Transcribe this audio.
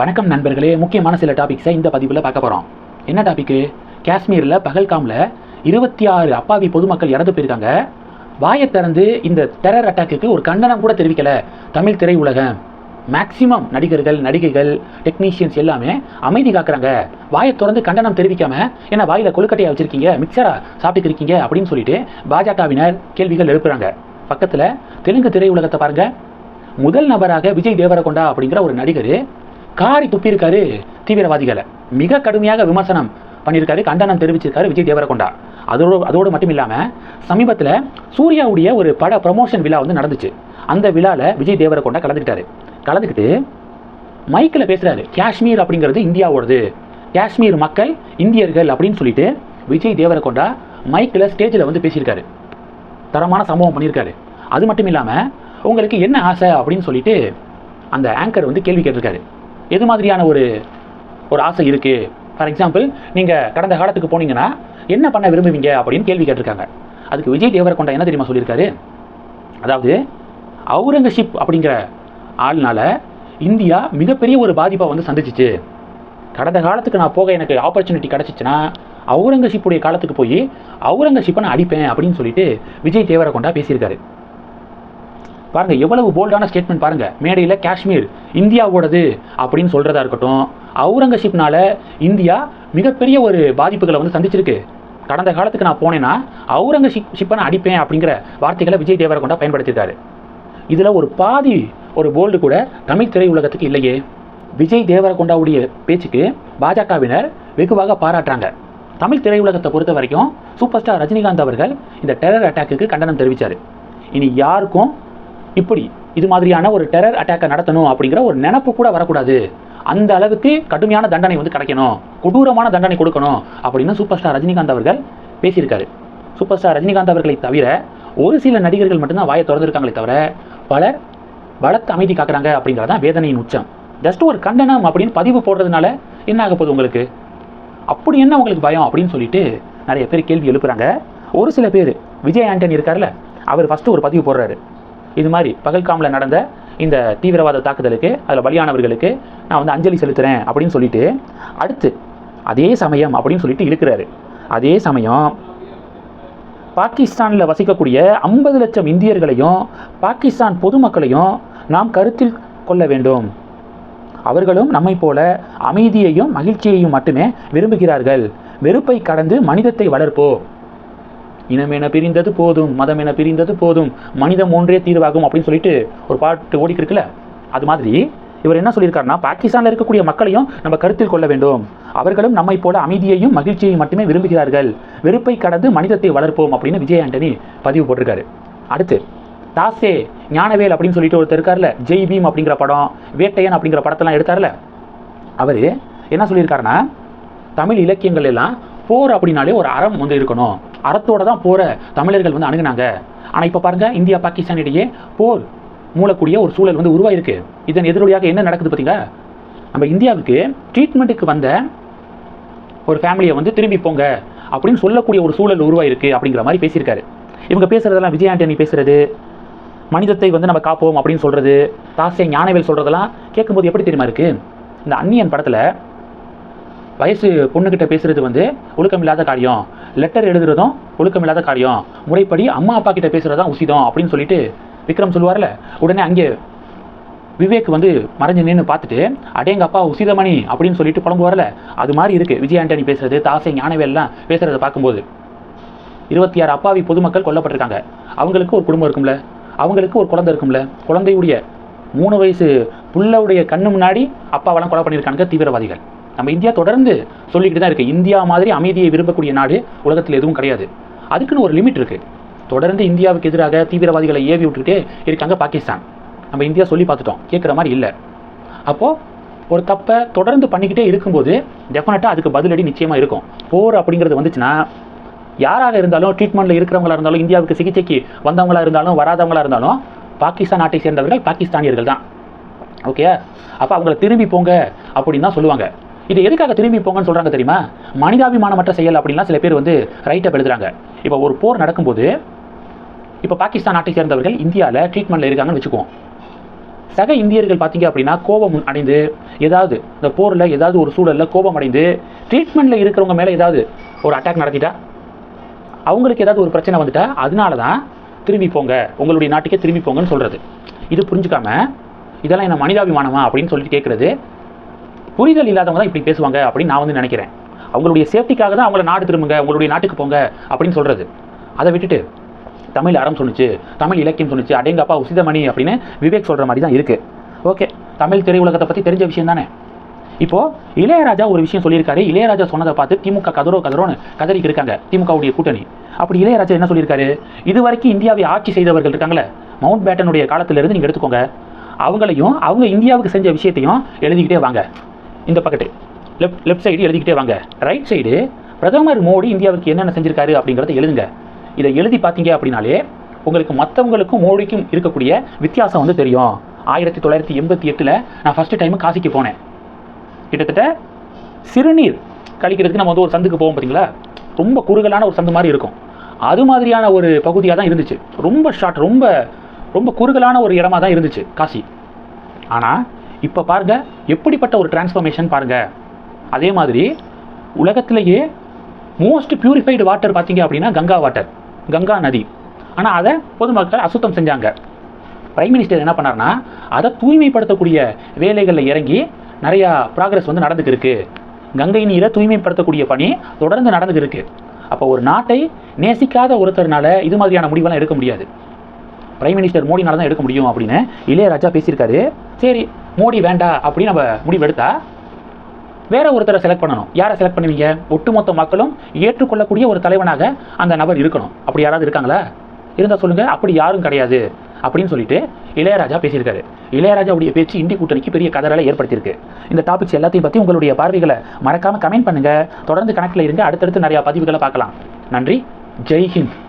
வணக்கம் நண்பர்களே. முக்கியமான சில டாபிக்ஸை இந்த பதிவில் பார்க்க போகிறோம் என்ன டாபிக்கு காஷ்மீரில் பகல்காமில் இருபத்தி ஆறு அப்பாவி பொதுமக்கள் இறந்து போயிருக்காங்க. வாயை திறந்து இந்த டெரர் அட்டாக்குக்கு ஒரு கண்டனம் கூட தெரிவிக்கலை தமிழ் திரையுலகம். மேக்சிமம் நடிகர்கள் நடிகைகள் டெக்னீஷியன்ஸ் எல்லாமே அமைதி காக்குறாங்க. வாயை திறந்து கண்டனம் தெரிவிக்காம என்ன வாயில் கொழுக்கட்டையாக வச்சுருக்கீங்க? மிக்சரா சாப்பிட்டு இருக்கீங்க அப்படின்னு சொல்லிட்டு பாஜகவினர் கேள்விகள் எழுப்புறாங்க. பக்கத்தில் தெலுங்கு திரையுலகத்தை பாருங்க. முதல் நபராக விஜய் தேவரகொண்டா அப்படிங்கிற ஒரு நடிகர் காரி துப்பியிருக்காரு தீவிரவாதிகளை. மிக கடுமையாக விமர்சனம் பண்ணியிருக்காரு கண்டனம் தெரிவிச்சிருக்காரு விஜய் தேவரகொண்டா. அதோடு அதோடு மட்டும் இல்லாமல் சமீபத்தில் சூர்யாவுடைய ஒரு பட ப்ரமோஷன் விழா வந்து நடந்துச்சு. அந்த விழாவில் விஜய் தேவரகொண்டா கலந்துக்கிட்டாரு. கலந்துக்கிட்டு மைக்கில் பேசுகிறாரு காஷ்மீர் அப்படிங்கிறது இந்தியாவோடது. காஷ்மீர் மக்கள் இந்தியர்கள் அப்படின்னு சொல்லிட்டு விஜய் தேவரகொண்டா மைக்கில் ஸ்டேஜில் வந்து பேசியிருக்காரு. தரமான சம்பவம் பண்ணியிருக்காரு. அது மட்டும் இல்லாமல் உங்களுக்கு என்ன ஆசை? அப்படின்னு சொல்லிட்டு அந்த ஆங்கர் வந்து கேள்வி கேட்டிருக்காரு. எது மாதிரியான ஒரு ஒரு ஆசை இருக்குது ஃபார் எக்ஸாம்பிள் நீங்கள் கடந்த காலத்துக்கு போனீங்கன்னா என்ன பண்ண விரும்புவீங்க அப்படின்னு கேள்வி கேட்டிருக்காங்க. அதுக்கு விஜய் தேவரகொண்டா என்ன தெரியுமா சொல்லியிருக்காரு? அதாவது அவுரங்கசீப் அப்படிங்கிற ஆள்னால இந்தியா மிகப்பெரிய ஒரு பாதிப்பை வந்து சந்திச்சிச்சு. கடந்த காலத்துக்கு நான் போக எனக்கு ஆப்பர்ச்சுனிட்டி கிடச்சிச்சுன்னா அவுரங்கசீப்புடைய காலத்துக்கு போய் அவுரங்கசீப்பை நான் அடிப்பேன் அப்படின்னு சொல்லிட்டு விஜய் தேவரகொண்டா பேசியிருக்காரு. பாருங்க எவ்வளவு போல்டான ஸ்டேட்மெண்ட் பாருங்க. மேடையில் காஷ்மீர் இந்தியாவோடது அப்படின்னு சொல்றதா இருக்கட்டும் அவுரங்கசீப்னால இந்தியா மிகப்பெரிய ஒரு பாதிப்புகளை வந்து சந்திச்சிருக்கு. கடந்த காலத்துக்கு நான் போனேன்னா அவுரங்கசீப் ஷிப்பை அடிப்பேன் அப்படிங்கிற வார்த்தைகளை விஜய் தேவரகொண்டா பயன்படுத்தியிருக்காரு. இதில் ஒரு பாதி ஒரு போல்டு கூட தமிழ் திரையுலகத்துக்கு இல்லையே. விஜய் தேவரகொண்டாவுடைய பேச்சுக்கு பாஜகவினர் வெகுவாக பாராட்டுறாங்க. தமிழ் திரையுலகத்தை பொறுத்த வரைக்கும் சூப்பர் ஸ்டார் ரஜினிகாந்த் அவர்கள் இந்த டெரர் அட்டாக்குக்கு கண்டனம் தெரிவித்தார் இனி யாருக்கும் இப்படி இது மாதிரியான ஒரு டெரர் அட்டாக்கை நடத்தணும் அப்படிங்கிற ஒரு நினப்பு கூட வரக்கூடாது. அந்த அளவுக்கு கடுமையான தண்டனை வந்து கிடைக்கணும். கொடூரமான தண்டனை கொடுக்கணும் அப்படின்னு சூப்பர் ஸ்டார் ரஜினிகாந்த் அவர்கள் பேசியிருக்காரு. சூப்பர் ஸ்டார் ரஜினிகாந்த் அவர்களை தவிர ஒரு சில நடிகர்கள் மட்டும்தான் வாயை திறந்திருக்காங்களே தவிர பலர் பலத்த அமைதி காக்குறாங்க அப்படிங்கிறது தான் வேதனையின் உச்சம். ஜஸ்ட் ஒரு கண்டனம் அப்படின்னு பதிவு போடுறதுனால என்ன ஆக போகுது உங்களுக்கு? அப்படி என்ன உங்களுக்கு பயம் அப்படின்னு சொல்லிட்டு நிறைய பேர் கேள்வி எழுப்புறாங்க. ஒரு சில பேர் விஜய் ஆண்டனி இருக்கார்ல அவர் ஃபஸ்ட்டு ஒரு பதிவு போடுறாரு. இது மாதிரி பகல்காமில் நடந்த இந்த தீவிரவாத தாக்குதலுக்கு அதில் பலியானவர்களுக்கு நான் வந்து அஞ்சலி செலுத்துகிறேன் அப்படின்னு சொல்லிட்டு அடுத்து அதே சமயம் அப்படின்னு சொல்லிட்டு இருக்கிறாரு அதே சமயம் பாகிஸ்தானில் வசிக்கக்கூடிய ஐம்பது லட்சம் இந்தியர்களையும் பாகிஸ்தான் பொதுமக்களையும் நாம் கருத்தில் கொள்ள வேண்டும். அவர்களும் நம்மை போல அமைதியையும் மகிழ்ச்சியையும் மட்டுமே விரும்புகிறார்கள். வெறுப்பை கடந்து மனிதத்தை வளர்ப்போம். இனமென பிரிந்தது போதும் மதம் என பிரிந்தது போதும் மனிதம் ஒன்றே தீர்வாகும் அப்படின்னு சொல்லிட்டு ஒரு பாட்டு ஓடிக்கிருக்குல்ல இருக்குல்ல? அது மாதிரி இவர் என்ன சொல்லியிருக்காருன்னா பாகிஸ்தானில் இருக்கக்கூடிய மக்களையும் நம்ம கருத்தில் கொள்ள வேண்டும். அவர்களும் நம்மை போல அமைதியையும் மகிழ்ச்சியையும் மட்டுமே விரும்புகிறார்கள். வெறுப்பை கடந்து மனிதத்தை வளர்ப்போம் அப்படின்னு விஜய் ஆண்டனி பதிவு போட்டிருக்காரு. அடுத்து தாசே ஞானவேல் அப்படின்னு சொல்லிட்டு ஒருத்தர் இருக்கார்ல ஜெய் பீம் அப்படிங்கிற படம் வேட்டையன் அப்படிங்கிற படத்தெல்லாம் எடுத்தார்ல அவர் என்ன சொல்லியிருக்காருன்னா தமிழ் இலக்கியங்கள் எல்லாம் போர் அப்படின்னாலே ஒரு அறம் வந்து இருக்கணும். அறத்தோட தான் போகிற தமிழர்கள் வந்து அணுகுனாங்க. ஆனால் இப்போ பாருங்க இந்தியா பாகிஸ்தான் இடையே போர் மூலக்கூடிய ஒரு சூழல் வந்து உருவாயிருக்கு. இதன் எதிரொலியாக என்ன நடக்குது பார்த்தீங்களா நம்ம இந்தியாவுக்கு ட்ரீட்மெண்ட்டுக்கு வந்த ஒரு ஃபேமிலியை வந்து திரும்பி போங்க அப்படின்னு சொல்லக்கூடிய ஒரு சூழல் உருவாயிருக்கு அப்படிங்கிற மாதிரி பேசியிருக்காரு. இவங்க பேசுறதெல்லாம் விஜய் ஆண்டனி பேசுறது மனிதத்தை வந்து நம்ம காப்போம் அப்படின்னு சொல்றது தாசே ஞானவேல் சொல்றதெல்லாம் கேட்கும்போது எப்படி தெரியுமா இருக்கு? இந்த அந்நியன் படத்தில் வயசு பொண்ணுக்கிட்ட பேசுறது வந்து ஒழுக்கமில்லாத காரியம். லெட்டர் எழுதுறதும் ஒழுக்கமில்லாத காரியம். முறைப்படி அம்மா அப்பா கிட்ட பேசுறது தான் உசிதம் அப்படின்னு சொல்லிட்டு விக்ரம் சொல்லுவார்ல உடனே அங்கே விவேக் வந்து மறைஞ்சு நின்று பார்த்துட்டு அடேங்க அப்பா உசிதமணி அப்படின்னு சொல்லிட்டு புலம்புவார்ல. அது மாதிரி இருக்கு. விஜய் ஆண்டனி பேசுறது தாசை ஞானவேல்லாம் பேசுறத பார்க்கும்போது. இருபத்தி ஆறு அப்பாவி பொதுமக்கள் கொல்லப்பட்டிருக்காங்க. அவங்களுக்கு ஒரு குடும்பம் இருக்கும்ல. அவங்களுக்கு ஒரு குழந்தை இருக்கும்ல. குழந்தையுடைய மூணு வயசு புள்ளவுடைய கண்ணு முன்னாடி அப்பாவெல்லாம் கொலை பண்ணியிருக்காங்க தீவிரவாதிகள். நம்ம இந்தியா தொடர்ந்து சொல்லிக்கிட்டு தான் இருக்கு. இந்தியா மாதிரி அமைதியை விரும்பக்கூடிய நாடு உலகத்தில் எதுவும் கிடையாது. அதுக்குன்னு ஒரு லிமிட் இருக்கு. தொடர்ந்து இந்தியாவுக்கு எதிராக தீவிரவாதிகளை ஏவி விட்டுக்கிட்டே இருக்காங்க பாகிஸ்தான். நம்ம இந்தியா சொல்லி பார்த்துட்டோம். கேட்குற மாதிரி இல்லை. அப்போது ஒரு தப்பை தொடர்ந்து பண்ணிக்கிட்டே இருக்கும்போது டெஃபினட்டாக அதுக்கு பதிலடி நிச்சயமாக இருக்கும். போர் அப்படிங்கிறது வந்துச்சுன்னா யாராக இருந்தாலும் ட்ரீட்மெண்ட்டில் இருக்கிறவங்களா இருந்தாலும் இந்தியாவுக்கு சிகிச்சைக்கு வந்தவங்களா இருந்தாலும் வராதவங்களா இருந்தாலும் பாகிஸ்தான் நாட்டை சேர்ந்தவர்கள் பாகிஸ்தானியர்கள் தான் ஓகே அப்போ அவங்கள திரும்பி போங்க அப்படின்னு தான் சொல்லுவாங்க. இது எதுக்காக திரும்பி போங்கன்னு சொல்கிறாங்க தெரியுமா? மனிதாபிமானமற்ற செயல் அப்படின்லாம் சில பேர் வந்து ரைட்டப் எழுதுறாங்க. இப்போ ஒரு போர் நடக்கும்போது இப்போ பாகிஸ்தான் நாட்டை சேர்ந்தவர்கள் இந்தியாவில் ட்ரீட்மெண்ட்டில் இருக்காங்கன்னு வச்சுக்குவோம். சக இந்தியர்கள் பார்த்தீங்க அப்படின்னா கோபம் அடைந்து ஏதாவது இந்த போரில் ஏதாவது ஒரு சூழலில் கோபம் அடைந்து ட்ரீட்மெண்ட்டில் இருக்கிறவங்க மேலே ஏதாவது ஒரு அட்டாக் நடத்திட்டா? அவங்களுக்கு ஏதாவது ஒரு பிரச்சனை வந்துட்டா அதனால தான் திரும்பி போங்க. உங்களுடைய நாட்டுக்கே திரும்பி போங்கன்னு சொல்கிறது இது புரிஞ்சுக்காம இதெல்லாம் என்ன மனிதாபிமானமா அப்படின்னு சொல்லிட்டு கேட்குறது புரிதல் இல்லாதவங்க தான் இப்படி பேசுவாங்க அப்படின்னு நான் வந்து நினைக்கிறேன். அவங்களுடைய சேஃப்டிக்காக தான் அவங்கள நாடு திரும்புங்க உங்களுடைய நாட்டுக்கு போங்க அப்படின்னு சொல்கிறது அதை விட்டுட்டு தமிழ் அறம் சொன்னிச்சு தமிழ் இலக்கியம் சொன்னிச்சு அடேங்கப்பா உசிதமணி அப்படின்னு விவேக் சொல்கிற மாதிரி தான் இருக்குது ஓகே தமிழ் திரையுலகத்தை பற்றி தெரிஞ்ச விஷயம் தானே? இப்போது இளையராஜா ஒரு விஷயம் சொல்லியிருக்காரு. இளையராஜா சொன்னதை பார்த்து திமுக கதரோ கதரோன்னு கதறிக்கு இருக்காங்க திமுகவுடைய கூட்டணி. அப்படி இளையராஜா என்ன சொல்லியிருக்காரு? இது வரைக்கும் இந்தியாவை ஆட்சி செய்தவர்கள் இருக்காங்களே மவுண்ட் பேட்டனுடைய காலத்திலிருந்து நீங்கள் எடுத்துக்கோங்க. அவங்களையும் அவங்க இந்தியாவுக்கு செஞ்ச விஷயத்தையும் எழுதிக்கிட்டே வாங்க. இந்த பக்கத்து. லெஃப்ட் லெஃப்ட் சைடு எழுதிக்கிட்டே வாங்க. ரைட் சைடு பிரதமர் மோடி இந்தியாவுக்கு என்னென்ன செஞ்சிருக்காரு அப்படிங்கிறத எழுதுங்க. இதை எழுதி பார்த்தீங்க அப்படின்னாலே உங்களுக்கு மற்றவங்களுக்கும் மோடிக்கும் இருக்கக்கூடிய வித்தியாசம் வந்து தெரியும். ஆயிரத்தி தொள்ளாயிரத்தி எண்பத்தி எட்டில் நான் ஃபஸ்ட்டு டைம் காசிக்கு போனேன். கிட்டத்தட்ட சிறுநீர் கழிக்கிறதுக்கு நம்ம வந்து ஒரு சந்துக்கு போவோம் பார்த்தீங்களா ரொம்ப குறுகலான ஒரு சந்து மாதிரி இருக்கும். அது மாதிரியான ஒரு பகுதியாக தான் இருந்துச்சு. ரொம்ப ஷார்ட் ரொம்ப ரொம்ப குறுகலான ஒரு இடமா தான் இருந்துச்சு காசி. ஆனால் இப்போ பாருங்க எப்படிப்பட்ட ஒரு டிரான்ஸ்ஃபர்மேஷன் பாருங்க. அதே மாதிரி உலகத்திலேயே மோஸ்ட் பியூரிஃபைடு வாட்டர் பார்த்தீங்க அப்படின்னா கங்கா வாட்டர் கங்கா நதி. ஆனால் அதை பொதுமக்கள் அசுத்தம் செஞ்சாங்க. பிரைம் மினிஸ்டர் என்ன பண்ணார்னா அதை தூய்மைப்படுத்தக்கூடிய வேலைகளில் இறங்கி நிறையா ப்ராக்ரஸ் வந்து நடந்துக்கு இருக்கு. கங்கை நீரை தூய்மைப்படுத்தக்கூடிய பணி தொடர்ந்து நடந்துக்கு இருக்கு. அப்போ ஒரு நாட்டை நேசிக்காத ஒருத்தர்னால இது மாதிரியான முடிவெல்லாம் எடுக்க முடியாது. பிரைம் மினிஸ்டர் மோடினால தான் எடுக்க முடியும் அப்படின்னு இளையராஜா பேசியிருக்காரு. சரி மோடி வேண்டாம் அப்படின்னு நம்ம முடிவெடுத்தா வேற ஒருத்தரை செலக்ட் பண்ணணும். யாரை செலக்ட் பண்ணுவீங்க? ஒட்டுமொத்த மக்களும் ஏற்றுக்கொள்ளக்கூடிய ஒரு தலைவனாக அந்த நபர் இருக்கணும். அப்படி யாராவது இருக்காங்களா? இருந்தால் சொல்லுங்க. அப்படி யாரும் கிடையாது. அப்படின்னு சொல்லிட்டு இளையராஜா பேசியிருக்காரு. இளையராஜாவுடைய பேச்சு இந்தி கூட்டணிக்கு பெரிய கதறலை ஏற்படுத்தியிருக்கு. இந்த டாபிக்ஸ் எல்லாத்தையும் பற்றி உங்களுடைய பார்வைகளை மறக்காமல் கமெண்ட் பண்ணுங்கள் தொடர்ந்து கணக்கில் இருங்க. அடுத்தடுத்து நிறையா பதிவுகளை பார்க்கலாம். நன்றி. ஜெய்ஹிந்த்